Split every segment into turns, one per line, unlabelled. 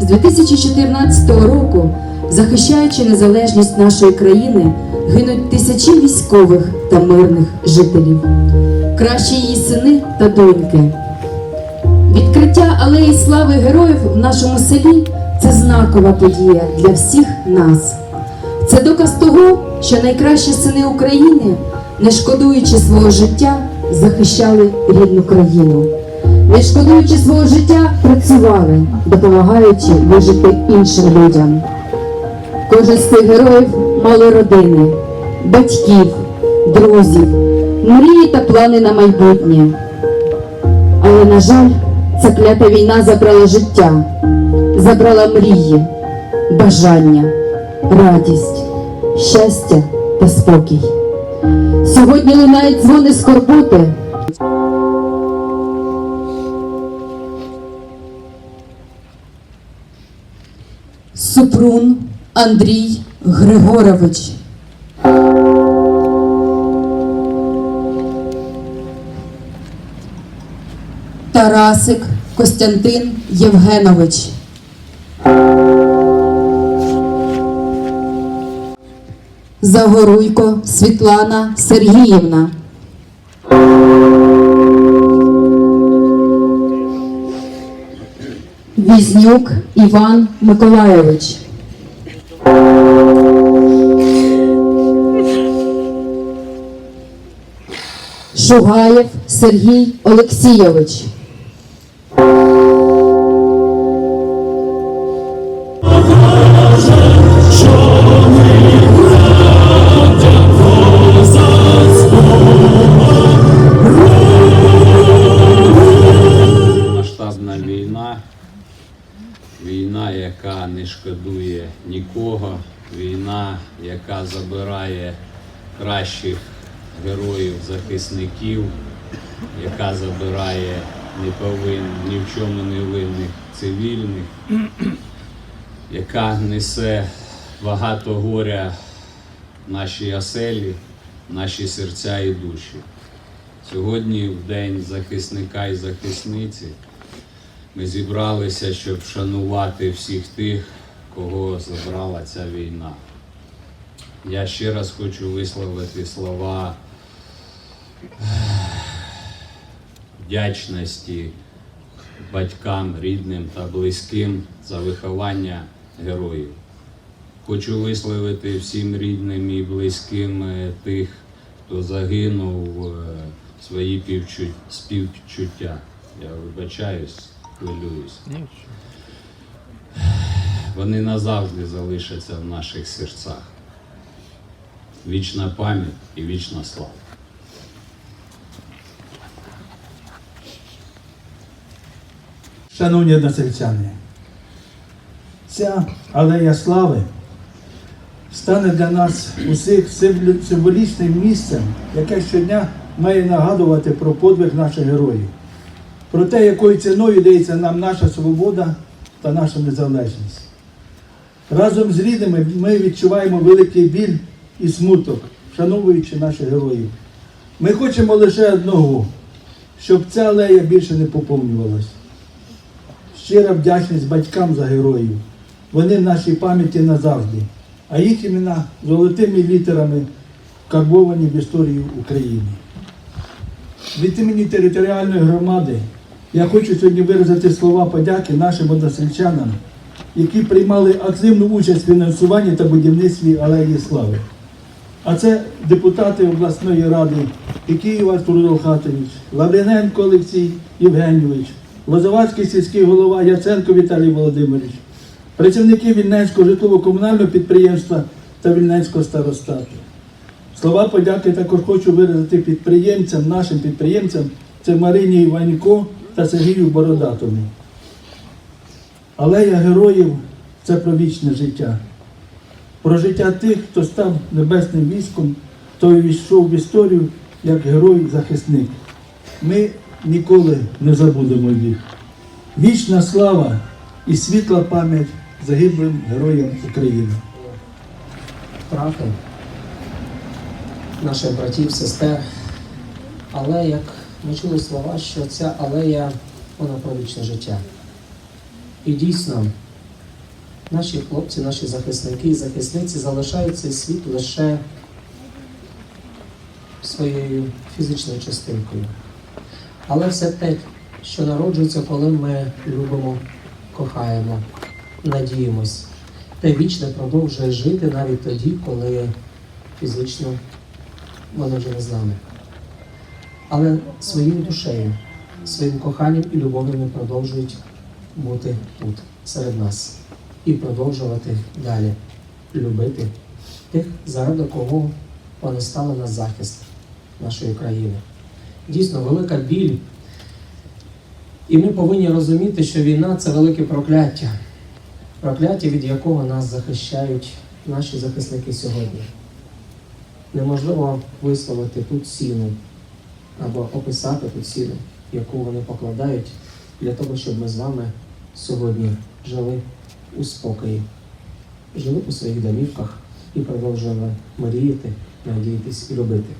з 2014 року, захищаючи незалежність нашої країни, гинуть тисячі військових та мирних жителів, кращі її сини та доньки. Відкриття алеї слави героїв в нашому селі це знакова подія для всіх нас. Це доказ того, що найкращі сини України, не шкодуючи свого життя, захищали рідну країну. Не шкодуючи свого життя, працювали, допомагаючи вижити іншим людям. Кожен з цих героїв мали родини, батьків, друзів, мрії та плани на майбутнє. Але, на жаль, ця клята війна забрала життя, забрала мрії, бажання, радість, щастя та спокій. Сьогодні лунають дзвони скорботи. Супрун Андрій Григорович. Тарасик Костянтин Євгенович. Загоруйко Світлана Сергіївна. Візнюк Іван Миколайович. Шугаєв Сергій Олексійович.
Шкодує нікого, війна, яка забирає кращих героїв, захисників, яка забирає неповин, ні в чому не винних цивільних, яка несе багато горя нашій оселі, наші серця і душі. Сьогодні, в День захисника і захисниці, ми зібралися, щоб вшанувати всіх тих, кого забрала ця війна. Я ще раз хочу висловити слова вдячності батькам, рідним та близьким за виховання героїв. Хочу висловити всім рідним і близьким е, тих, хто загинув, е, свої співчуття. Я вибачаюсь, хвилююсь. Вони назавжди залишаться в наших серцях. Вічна пам'ять і вічна слава.
Шановні односельчани, ця алея слави стане для нас усіх символічним місцем, яке щодня має нагадувати про подвиг наших героїв, про те, якою ціною дається нам наша свобода та наша незалежність. Разом з рідними ми відчуваємо великий біль і смуток, вшановуючи наших героїв. Ми хочемо лише одного, щоб ця алея більше не поповнювалась. Щира вдячність батькам за героїв. Вони в нашій пам'яті назавжди, а їх імена золотими літерами вкарбовані в історію України. Від імені територіальної громади я хочу сьогодні виразити слова подяки нашим односельчанам, які приймали активну участь в фінансуванні та будівництві Алеї Слави. А це депутати обласної ради Київ Артур Долхатович, Лавриненко Олексій Євгенійович, Лозовацький сільський голова Яценко Віталій Володимирович, працівники Вільненського житлово-комунального підприємства та Вільненського старостату. Слова подяки також хочу виразити підприємцям, нашим підприємцям, це Марині Іванько та Сергію Бородатому. Алея героїв це про вічне життя про життя тих, хто став небесним військом, хто увійшов в історію як герой-захисник. Ми ніколи не забудемо їх. Вічна слава і світла пам'ять загиблим героям України.
втрати наших братів, сестер. Але як ми чули слова, що ця алея вона про вічне життя. І дійсно, наші хлопці, наші захисники і захисниці залишають цей світ лише своєю фізичною частинкою. Але все те, що народжується, коли ми любимо, кохаємо, надіємось, те вічне продовжує жити навіть тоді, коли фізично воно вже не з нами. Але своєю душею, своїм коханням і любов'ю вони продовжують бути тут, серед нас, і продовжувати далі любити тих, заради кого вони стали на захист нашої країни. Дійсно, велика біль. І ми повинні розуміти, що війна це велике прокляття, прокляття, від якого нас захищають наші захисники сьогодні. Неможливо висловити тут ціну або описати ту ціну, яку вони покладають для того, щоб ми з вами сьогодні жили у спокої, жили у своїх домівках і продовжували мріяти, надіятись і любити.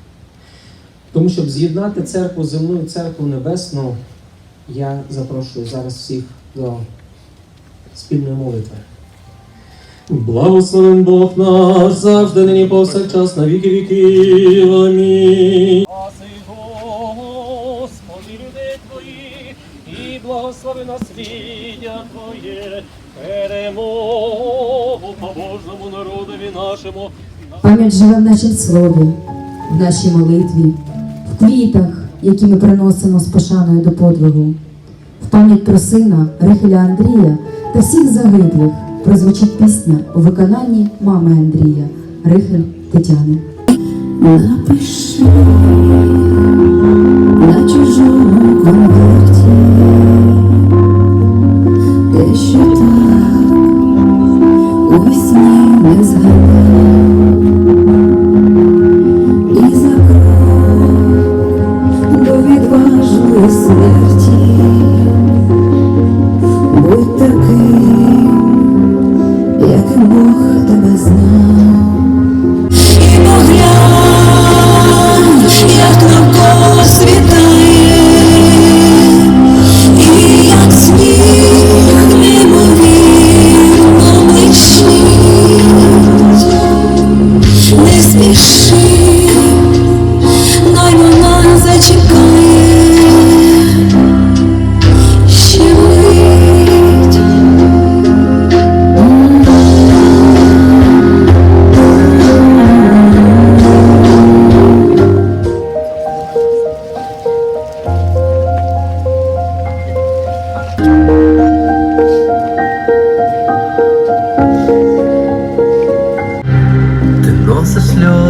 Тому, щоб з'єднати церкву земну і церкву небесну, я запрошую зараз всіх до спільної молитви. Благословен Бог наш завжди нині повсякчас на віки віків. Амінь.
Благослови насліддя Твоє, перемогу побожному народові нашому.
Пам'ять живе в нашім слові, в нашій молитві, в квітах, які ми приносимо з пошаною до подвигу. В пам'ять про сина Рихеля Андрія та всіх загиблих прозвучить пісня у виконанні мами Андрія Рихель Тетяни.
Напиши на чужому у не згадав,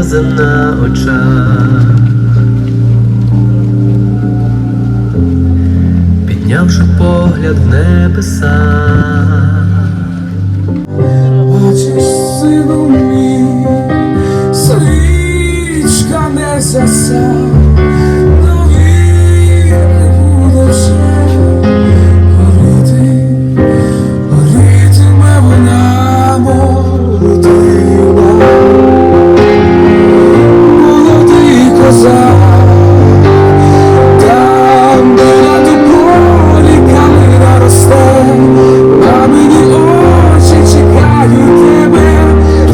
сльози на очах, піднявши погляд в небеса,